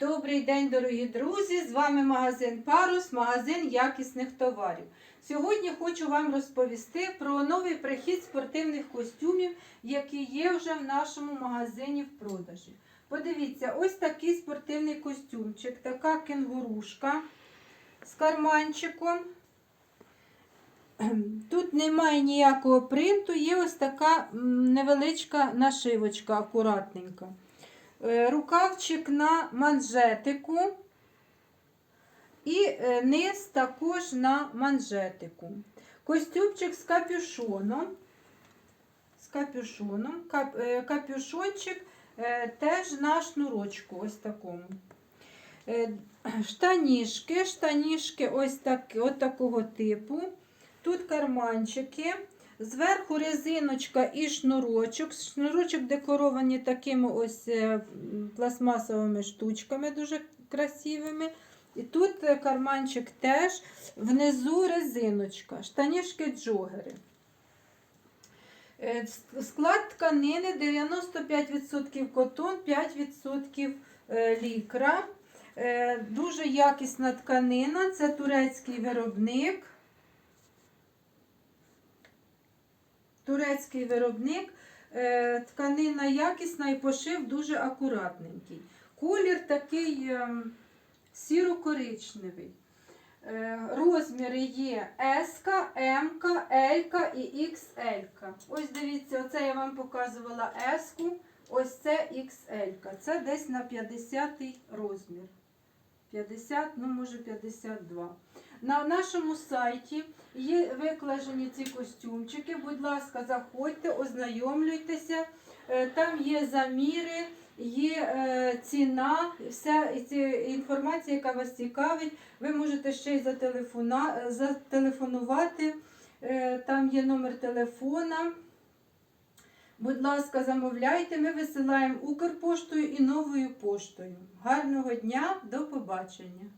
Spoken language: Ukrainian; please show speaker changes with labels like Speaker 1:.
Speaker 1: Добрий день, дорогі друзі! З вами магазин Парус, магазин якісних товарів. Сьогодні хочу вам розповісти про новий прихід спортивних костюмів, які є вже в нашому магазині в продажі. Подивіться, ось такий спортивний костюмчик, така кенгурушка з карманчиком. Тут немає ніякого принту, є ось така невеличка нашивочка, акуратненька. Е, Рукавчик на манжетику і е, низ також на манжетику. Костюмчик з капюшоном. З капюшоном. Кап, е, капюшончик теж на шнурочку, ось такому. Штанішки, штанішки ось, так, от такого типу. Тут карманчики. Зверху резиночка і шнурочок. Шнурочок декоровані такими ось е, пластмасовими штучками, дуже красивими. І тут е, карманчик теж, внизу резиночка, штанішки джогери. Е, Склад тканини 95% котон, 5% е, лікра. Дуже якісна тканина, це турецький виробник. Турецький виробник, е, тканина якісна і пошив дуже акуратненький. Колір такий ем, сіро-коричневий. Е, Розміри є S, М, L і XL. Ось дивіться, оце я вам показувала S, ось це XL. Це десь на 50 розмір. 50, ну може 52. На нашому сайті є викладені ці костюмчики. Будь ласка, заходьте, ознайомлюйтеся. Е, Там є заміри, є е, ціна, вся інформація, яка вас цікавить. Ви можете ще й зателефонувати. Е, Там є номер телефона. Будь ласка, замовляйте. Ми висилаємо Укрпоштою і новою поштою. Гарного дня, до побачення!